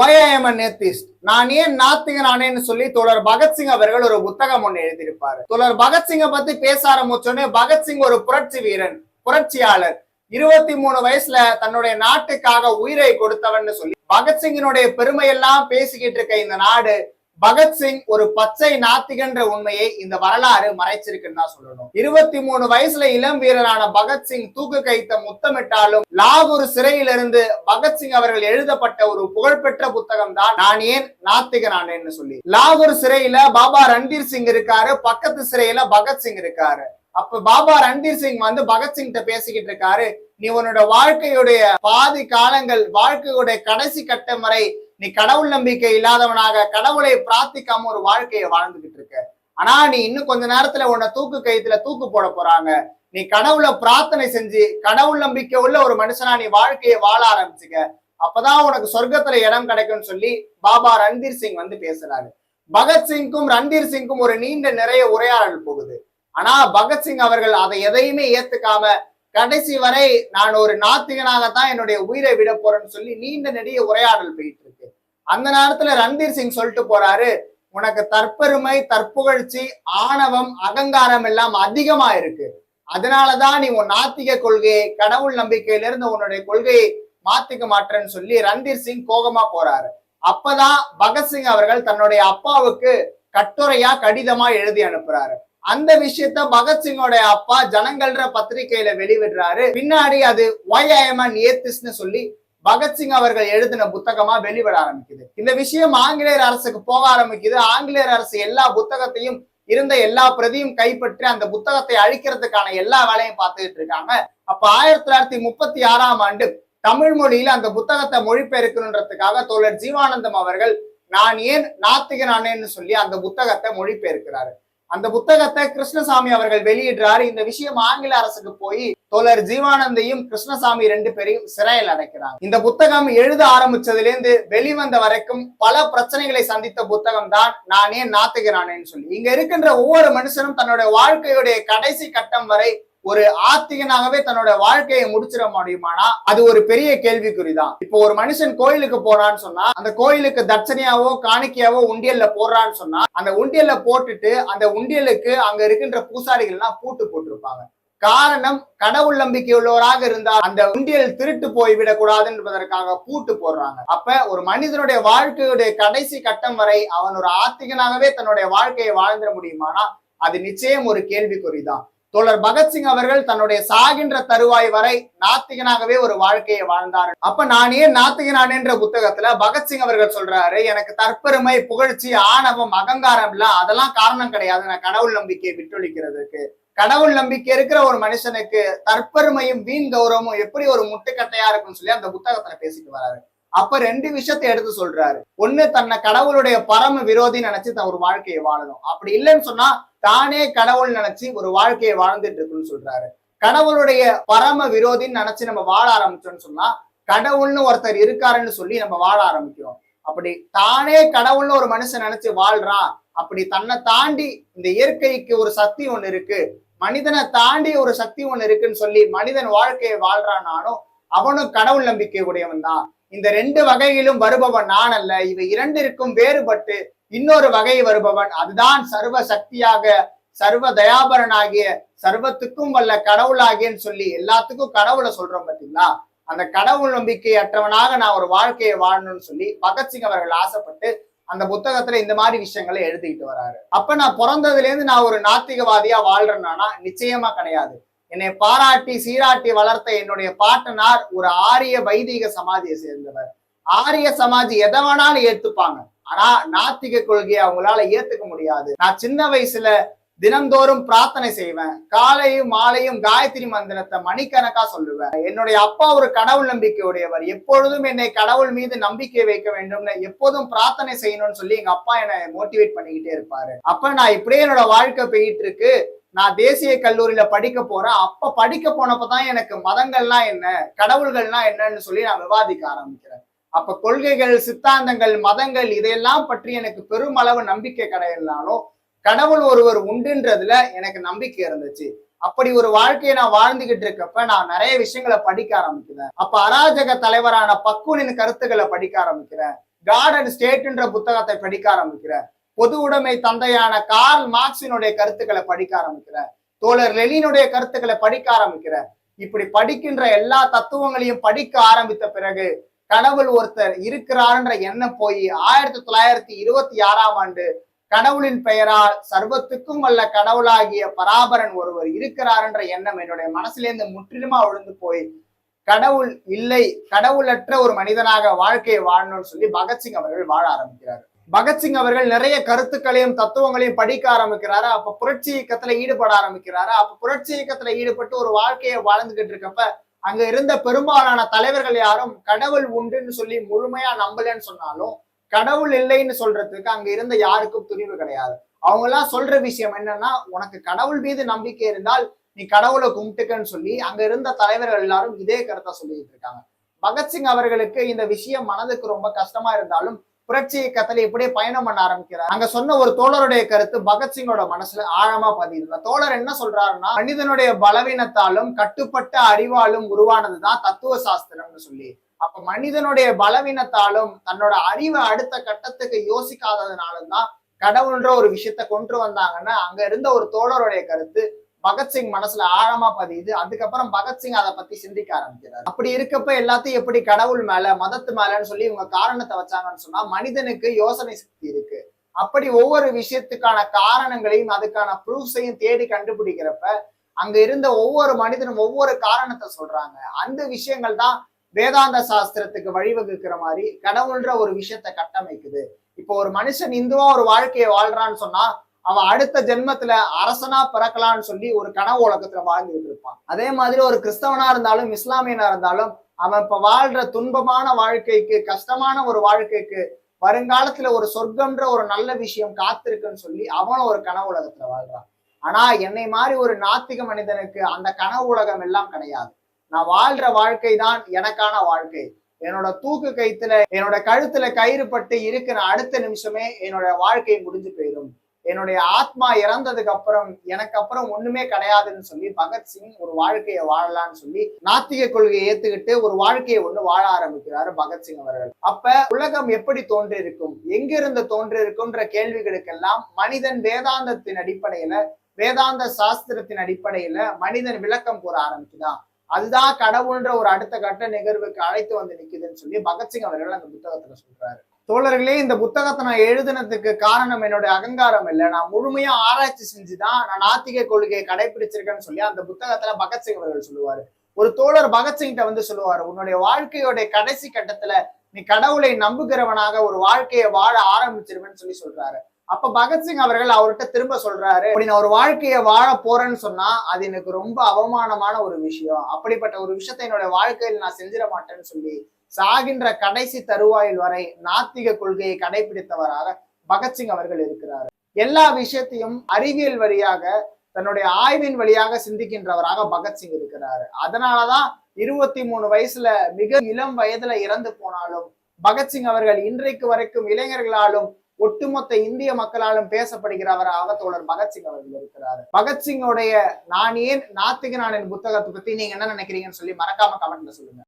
Y நேத்திஸ்ட் நான் ஏன் நாத்திகன் ஆனேன்னு சொல்லி தோழர் பகத்சிங் அவர்கள் ஒரு புத்தகம் ஒன்னு எழுதியிருப்பாரு. தோழர் பகத்சிங்கை பத்தி பேச ஆரம்பிச்சோடனே பகத்சிங் ஒரு புரட்சி வீரன் புரட்சியாளர். இருபத்தி மூணு வயசுல தன்னுடைய நாட்டுக்காக உயிரை கொடுத்தவன்னு சொல்லி பகத்சிங்கினுடைய பெருமையெல்லாம் பேசிக்கிட்டு இருக்க இந்த நாடு பகத்சிங் ஒரு பச்சை நாத்திகன்ற உண்மையை இந்த வரலாறு மறைச்சிருக்குன்னு தான் சொல்லணும். இருபத்தி மூணு வயசுல இளம் வீரரான பகத்சிங் தூக்கு கைத்த முத்தமிட்டாலும் லாகூர் சிறையிலிருந்து பகத்சிங் அவர்கள் எழுதப்பட்ட ஒரு புகழ்பெற்ற புத்தகம் தான் நான் ஏன் நாத்திகனானேன்னு சொல்லி. லாகூர் சிறையில பாபா ரன்தீர் சிங் இருக்காரு பக்கத்து சிறையில பகத்சிங் இருக்காரு. அப்ப பாபா ரன்தீர் சிங் வந்து பகத்சிங் கிட்ட பேசிக்கிட்டு இருக்காரு நீ உன்னோட வாழ்க்கையுடைய பாதி காலங்கள் வாழ்க்கையுடைய கடைசி கட்டம் வரை நீ கடவுள் நம்பிக்கை இல்லாதவனாக கடவுளை பிரார்த்திக்காம ஒரு வாழ்க்கையை வாழ்ந்துகிட்டு இருக்க. ஆனா நீ இன்னும் கொஞ்ச நேரத்துல உன்னை தூக்கு கைத்துல தூக்கு போட போறாங்க. நீ கடவுளை பிரார்த்தனை செஞ்சு கடவுள் நம்பிக்கை உள்ள ஒரு மனுஷனா நீ வாழ்க்கையை வாழ ஆரம்பிச்சுக்க. அப்பதான் உனக்கு சொர்க்கத்துல இடம் கிடைக்கும்னு சொல்லி பாபா ரன்தீர் சிங் வந்து பேசுறாரு. பகத்சிங்க்கும் ரன்தீர் சிங்க்கும் ஒரு நீண்ட நிறைய உரையாடல் போகுது. ஆனா பகத்சிங் அவர்கள் அதை எதையுமே ஏத்துக்காம கடைசி வரை நான் ஒரு நாத்திகனாகத்தான் என்னுடைய உயிரை விட போறேன்னு சொல்லி நீண்ட நெடிய உரையாடல் போயிட்டு இருக்கு அந்த நேரத்துல ரன்தீர் சிங் சொல்லிட்டு போறாரு உனக்கு தற்பெருமை தற்புகழ்ச்சி ஆணவம் அகங்காரம் எல்லாம் அதிகமா இருக்கு. அதனாலதான் நீ உன் நாத்திக கொள்கையை கடவுள் நம்பிக்கையிலிருந்து உன்னுடைய கொள்கையை மாத்திக்க மாட்டேன்னு சொல்லி ரன்தீர் சிங் கோபமா போறாரு. அப்பதான் பகத்சிங் அவர்கள் தன்னுடைய அப்பாவுக்கு கட்டுரையா கடிதமா எழுதி அனுப்புறாரு. அந்த விஷயத்த பகத்சிங்கோட அப்பா ஜனங்கள்ற பத்திரிகையில வெளிவிடுறாரு பின்னாடி அது ஒய் ஐஎம்என் ஏத்திஸ்னு சொல்லி பகத்சிங் அவர்கள் எழுதின புத்தகமா வெளிவிட ஆரம்பிக்குது. இந்த விஷயம் ஆங்கிலேயர் அரசுக்கு போக ஆரம்பிக்குது. ஆங்கிலேயர் அரசு எல்லா புத்தகத்தையும் இருந்த எல்லா பிரதியும் கைப்பற்றி அந்த புத்தகத்தை அழிக்கிறதுக்கான எல்லா வேலையும் பார்த்துக்கிட்டு இருக்காங்க. அப்ப ஆயிரத்தி தொள்ளாயிரத்தி முப்பத்தி ஆறாம் ஆண்டு தமிழ் மொழியில அந்த புத்தகத்தை மொழிபெயர்க்கணுன்றதுக்காக தோழர் ஜீவானந்தம் அவர்கள் நான் ஏன் நாத்திகனானேன்னு சொல்லி அந்த புத்தகத்தை மொழிபெயர்க்கிறாரு. அந்த புத்தகத்தை கிருஷ்ணசாமி அவர்கள் வெளியிடுறாரு. இந்த விஷயம் ஆங்கில அரசுக்கு போய் தோழர் ஜீவானந்தையும் கிருஷ்ணசாமி ரெண்டு பேரையும் சிறையில் அடைக்கிறாங்க. இந்த புத்தகம் எழுத ஆரம்பிச்சதுலேருந்து வெளிவந்த வரைக்கும் பல பிரச்சனைகளை சந்தித்த புத்தகம் தான் நானே நாத்துகிறானேன்னு சொல்லி. இங்க இருக்கின்ற ஒவ்வொரு மனுஷனும் தன்னுடைய வாழ்க்கையுடைய கடைசி கட்டம் வரை ஒரு ஆத்திகனாகவே தன்னோட வாழ்க்கையை முடிச்சிட முடியுமானா? அது ஒரு பெரிய கேள்விக்குறிதான். இப்போ ஒரு மனுஷன் கோயிலுக்கு போறான்னு சொன்னா அந்த கோயிலுக்கு தட்சணையாவோ காணிக்கையாவோ உண்டியல்ல போடுறான்னு சொன்னா அந்த உண்டியல்ல போட்டுட்டு அந்த உண்டியலுக்கு அங்க இருக்கின்ற பூசாரிகள் எல்லாம் பூட்டு போட்டிருப்பாங்க. காரணம் கடவுள் நம்பிக்கை உள்ளவராக இருந்தால் அந்த உண்டியல் திருட்டு போய்விடக் கூடாது என்பதற்காக பூட்டு போடுறாங்க. அப்ப ஒரு மனிதனுடைய வாழ்க்கையுடைய கடைசி கட்டம் வரை அவன் ஒரு ஆத்திகனாகவே தன்னுடைய வாழ்க்கையை வாழ்ந்துட முடியுமானா? அது நிச்சயம் ஒரு கேள்விக்குறிதான். தோழர் பகத்சிங் அவர்கள் தன்னுடைய சாகின்ற தருவாய் வரை நாத்திகனாகவே ஒரு வாழ்க்கையை வாழ்ந்தார். அப்ப நானே நாத்திகனான் என்ற புத்தகத்துல பகத்சிங் அவர்கள் சொல்றாரு எனக்கு தற்பெருமை புகழ்ச்சி ஆணவம் அகங்காரம் எல்லாம் அதெல்லாம் காரணம் கிடையாது. நான் கடவுள் நம்பிக்கையை விட்டொழிக்கிறதுக்கு. கடவுள் நம்பிக்கை இருக்கிற ஒரு மனுஷனுக்கு தற்பெருமையும் வீண் கௌரவமும் எப்படி ஒரு முட்டுக்கட்டையா இருக்கும்னு சொல்லி அந்த புத்தகத்துல பேசிட்டு வராரு. அப்ப ரெண்டு விஷயத்தை எடுத்து சொல்றாரு. ஒண்ணு தன்னை கடவுளுடைய பரம விரோதி நினைச்சு தன் ஒரு வாழ்க்கையை வாழணும். அப்படி இல்லைன்னு சொன்னா தானே கடவுள் நினைச்சு ஒரு வாழ்க்கையை வாழ்ந்துட்டு இருக்குன்னு சொல்றாரு. கடவுளுடைய பரம விரோதின்னு நினைச்சு நம்ம வாழ ஆரம்பிச்சோம்னு சொன்னா கடவுள்னு ஒருத்தர் இருக்காருன்னு சொல்லி நம்ம வாழ ஆரம்பிக்கிறோம். அப்படி தானே கடவுள்னு ஒரு மனுஷன் நினைச்சு வாழ்றான். அப்படி தன்னை தாண்டி இந்த இயற்கைக்கு ஒரு சக்தி ஒண்ணு இருக்கு. மனிதனை தாண்டி ஒரு சக்தி ஒண்ணு இருக்குன்னு சொல்லி மனிதன் வாழ்க்கையை வாழ்றான்னாலும் அவனும் கடவுள் நம்பிக்கை உடையவன் தான். இந்த ரெண்டு வகையிலும் வருபவன் நான் அல்ல இவை இரண்டிற்கும் வேறுபட்டு இன்னொரு வகை வருபவன் அதுதான் சர்வ சக்தியாக சர்வ தயாபரனாகிய சர்வத்துக்கும் வல்ல கடவுளாகியன்னு சொல்லி எல்லாத்துக்கும் கடவுளை சொல்றோம் பாத்தீங்களா? அந்த கடவுள் நம்பிக்கை அற்றவனாக நான் ஒரு வாழ்க்கையை வாழணும்னு சொல்லி பகத்சிங் அவர்கள் ஆசைப்பட்டு அந்த புத்தகத்துல இந்த மாதிரி விஷயங்களை எழுதிட்டு வராரு. அப்ப நான் பிறந்ததுல இருந்து நான் ஒரு நாத்திகவாதியா வாழ்றேன்னா நிச்சயமா கிடையாது. என்னை பாராட்டி சீராட்டி வளர்த்த என்னுடைய பாட்டனார் ஒரு ஆரிய வைதிக சமாதியை சேர்ந்தவர். ஆரிய சமாஜி எதை வேணாலும் ஏத்துப்பாங்க. ஆனா நாத்திக கொள்கையை அவங்களால ஏத்துக்க முடியாது. நான் சின்ன வயசுல தினந்தோறும் பிரார்த்தனை செய்வேன். காலையும் மாலையும் காயத்ரி மந்திரத்தை மணிக்கணக்கா சொல்லுவேன். என்னுடைய அப்பா ஒரு கடவுள் நம்பிக்கை உடையவர் எப்பொழுதும் என்னை கடவுள் மீது நம்பிக்கை வைக்க வேண்டும்னு எப்போதும் பிரார்த்தனை செய்யணும்னு சொல்லி எங்க அப்பா என்னை மோட்டிவேட் பண்ணிக்கிட்டே இருப்பாரு. அப்ப நான் இப்படியே என்னோட வாழ்க்கை போயிட்டு இருக்கு. நான் தேசிய கல்லூரியில படிக்க போறேன். அப்ப படிக்க போனப்பதான் எனக்கு மதங்கள்லாம் என்ன கடவுள்கள்லாம் என்னன்னு சொல்லி நான் விவாதிக்க ஆரம்பிக்கிறேன். அப்ப கொள்கைகள் சித்தாந்தங்கள் மதங்கள் இதையெல்லாம் பற்றி எனக்கு பெருமளவு நம்பிக்கை கிடையினாலும் கடவுள் ஒருவர் உண்டுன்றதுல எனக்கு நம்பிக்கை இருந்துச்சு. அப்படி ஒரு வாழ்க்கையை நான் வாழ்ந்துகிட்டு இருக்கப்ப நான் நிறைய விஷயங்களை படிக்க ஆரம்பிக்கிறேன். அப்ப அராஜக தலைவரான பக்குனின் கருத்துக்களை படிக்க ஆரம்பிக்கிறேன். காட் அண்ட் ஸ்டேட்ன்ற புத்தகத்தை படிக்க ஆரம்பிக்கிறேன். பொது உடைமை தந்தையான கார்ல் மார்க்சினுடைய கருத்துக்களை படிக்க ஆரம்பிக்கிறார். தோழர் லெனினுடைய கருத்துக்களை படிக்க ஆரம்பிக்கிறார். இப்படி படிக்கின்ற எல்லா தத்துவங்களையும் படிக்க ஆரம்பித்த பிறகு கடவுள் ஒருத்தர் இருக்கிறாருன்ற எண்ணம் போய் ஆயிரத்தி தொள்ளாயிரத்தி இருபத்தி ஆறாம் ஆண்டு கடவுளின் பெயரால் சர்வத்துக்கும் வல்ல கடவுளாகிய பராபரன் ஒருவர் இருக்கிறாருன்ற எண்ணம் என்னுடைய மனசுலேருந்து முற்றிலுமா விழுந்து போய் கடவுள் இல்லை கடவுளற்ற ஒரு மனிதனாக வாழ்க்கையை வாழணும்னு சொல்லி பகத்சிங் அவர்கள் வாழ ஆரம்பிக்கிறார். பகத்சிங் அவர்கள் நிறைய கருத்துக்களையும் தத்துவங்களையும் படிக்க ஆரம்பிக்கிறாரு. அப்ப புரட்சி இயக்கத்துல ஈடுபட ஆரம்பிக்கிறாரு. அப்ப புரட்சி இயக்கத்துல ஈடுபட்டு ஒரு வாழ்க்கையை வாழ்ந்துகிட்டு இருக்கப்ப அங்க இருந்த பெரும்பாலான தலைவர்கள் யாரும் கடவுள் உண்டுன்னு சொல்லி முழுமையா நம்பலன்னு சொன்னாலும் கடவுள் இல்லைன்னு சொல்றதுக்கு அங்க இருந்த யாருக்கும் துணிவு கிடையாது. அவங்க எல்லாம் சொல்ற விஷயம் என்னன்னா உனக்கு கடவுள் மீது நம்பிக்கை இருந்தால் நீ கடவுளை கும்பிட்டுக்கன்னு சொல்லி அங்க இருந்த தலைவர்கள் எல்லாரும் இதே கருத்தை சொல்லிட்டு இருக்காங்க. பகத்சிங் அவர்களுக்கு இந்த விஷயம் மனதுக்கு ரொம்ப கஷ்டமா இருந்தாலும் புரட்சி இயக்கத்துல இப்படியே பயணம் பண்ண ஆரம்பிக்கிறார். அங்க சொன்ன ஒரு தோழருடைய கருத்து பகத்சிங்கோட மனசுல ஆழமா பதியிருந்த தோழர் என்ன சொல்றாருன்னா மனிதனுடைய பலவீனத்தாலும் கட்டுப்பட்ட அறிவாலும் உருவானதுதான் தத்துவ சாஸ்திரம்னு சொல்லி. அப்ப மனிதனுடைய பலவீனத்தாலும் தன்னோட அறிவை அடுத்த கட்டத்துக்கு யோசிக்காததுனாலும் தான் கடவுள்ன்ற ஒரு விஷயத்த கொண்டு வந்தாங்கன்னா அங்க இருந்த ஒரு தோழருடைய கருத்து பகத்சிங் மனசுல ஆழமா பதியுது. அதுக்கப்புறம் பகத்சிங் அதை பத்தி சிந்திக்க ஆரம்பிக்கிறார். அப்படி இருக்கப்ப எல்லாத்தையும் எப்படி கடவுள் மேல மதத்து மேலன்னு சொல்லி இவங்க காரணத்தை வச்சாங்கன்னு சொன்னா மனிதனுக்கு யோசனை சக்தி இருக்கு. அப்படி ஒவ்வொரு விஷயத்துக்கான காரணங்களையும் அதுக்கான ப்ரூஃப்ஸையும் தேடி கண்டுபிடிக்கிறப்ப அங்க இருந்த ஒவ்வொரு மனிதனும் ஒவ்வொரு காரணத்தை சொல்றாங்க. அந்த விஷயங்கள் தான் வேதாந்த சாஸ்திரத்துக்கு வழிவகுக்கிற மாதிரி கடவுள்ன்ற ஒரு விஷயத்த கட்டமைக்குது. இப்போ ஒரு மனுஷன் இந்துவா ஒரு வாழ்க்கையை வாழ்றான்னு சொன்னா அவன் அடுத்த ஜென்மத்துல அரசனா பிறக்கலாம்னு சொல்லி ஒரு கனவு உலகத்துல வாழ்ந்துட்டு இருப்பான் அதே மாதிரி ஒரு கிறிஸ்தவனா இருந்தாலும் இஸ்லாமியனா இருந்தாலும் அவன் இப்ப வாழ்ற துன்பமான வாழ்க்கைக்கு கஷ்டமான ஒரு வாழ்க்கைக்கு வருங்காலத்துல ஒரு சொர்க்கம்ன்ற ஒரு நல்ல விஷயம் காத்திருக்குன்னு சொல்லி அவனும் ஒரு கனவு உலகத்துல வாழ்றான். ஆனா என்னை மாதிரி ஒரு நாத்திக மனிதனுக்கு அந்த கனவு உலகம் எல்லாம் கிடையாது. நான் வாழ்ற வாழ்க்கை தான் எனக்கான வாழ்க்கை. என்னோட தூக்கு கைத்துல என்னோட கழுத்துல கயிறு பட்டு இருக்கிற அடுத்த நிமிஷமே என்னோட வாழ்க்கை முடிஞ்சு போயிடும். என்னுடைய ஆத்மா இறந்ததுக்கு அப்புறம் எனக்கு அப்புறம் ஒண்ணுமே கிடையாதுன்னு சொல்லி பகத்சிங் ஒரு வாழ்க்கையை வாழலாம்னு சொல்லி நாத்திக கொள்கையை ஏத்துக்கிட்டு ஒரு வாழ்க்கையை ஒண்ணு வாழ ஆரம்பிக்கிறாரு பகத்சிங் அவர்கள். அப்ப உலகம் எப்படி தோன்றி இருக்கும் எங்கிருந்து தோன்றி இருக்கும்ன்ற கேள்விகளுக்கெல்லாம் மனிதன் வேதாந்தத்தின் அடிப்படையில வேதாந்த சாஸ்திரத்தின் அடிப்படையில மனிதன் விளக்கம் கூற ஆரம்பிச்சுதான் அதுதான் கடவுள்ன்ற ஒரு அடுத்த கட்ட நிகழ்வுக்கு அழைத்து வந்து நிக்குதுன்னு சொல்லி பகத்சிங் அவர்கள் அந்த புத்தகத்துல சொல்றாரு. தோழர்களே இந்த புத்தகத்தை நான் எழுதுனதுக்கு காரணம் என்னுடைய அகங்காரம் இல்லை. நான் முழுமையா ஆராய்ச்சி செஞ்சுதான் நான் நாத்திக கொள்கையை கடைபிடிச்சிருக்கேன்னு சொல்லி அந்த புத்தகத்துல பகத்சிங் அவர்கள் சொல்லுவாரு. ஒரு தோழர் பகத்சிங்கிட்ட வந்து சொல்லுவாரு உன்னுடைய வாழ்க்கையோட கடைசி கட்டத்துல நீ கடவுளை நம்புகிறவனாக ஒரு வாழ்க்கையை வாழ ஆரம்பிச்சிருவேன்னு சொல்லி சொல்றாரு. அப்ப பகத்சிங் அவர்கள் அவர்கிட்ட திரும்ப சொல்றாரு அப்படி நான் ஒரு வாழ்க்கையை வாழ போறேன்னு சொன்னா அது எனக்கு ரொம்ப அவமானமான ஒரு விஷயம். அப்படிப்பட்ட ஒரு விஷயத்தை என்னோட வாழ்க்கையில் நான் செஞ்சிட மாட்டேன்னு சொல்லி சாகின்ற கடைசி தருவாயில் வரை நாத்திக கொள்கையை கடைபிடித்தவராக பகத்சிங் அவர்கள் இருக்கிறார். எல்லா விஷயத்தையும் அறிவியல் வழியாக தன்னுடைய ஆய்வின் வழியாக சிந்திக்கின்றவராக பகத்சிங் இருக்கிறாரு. அதனாலதான் இருபத்தி மூணு வயசுல மிக இளம் வயதுல இறந்து போனாலும் பகத்சிங் அவர்கள் இன்றைக்கு வரைக்கும் இளைஞர்களாலும் ஒட்டுமொத்த இந்திய மக்களாலும் பேசப்படுகிறவராக தோழர் பகத்சிங் அவர்கள் இருக்கிறாரு. பகத்சிங்கோடைய நான் ஏன் நாத்திகநானின் புத்தகத்தை பத்தி நீங்க என்ன நினைக்கிறீங்கன்னு சொல்லி மறக்காம கமெண்ட்ல சொல்லுங்க.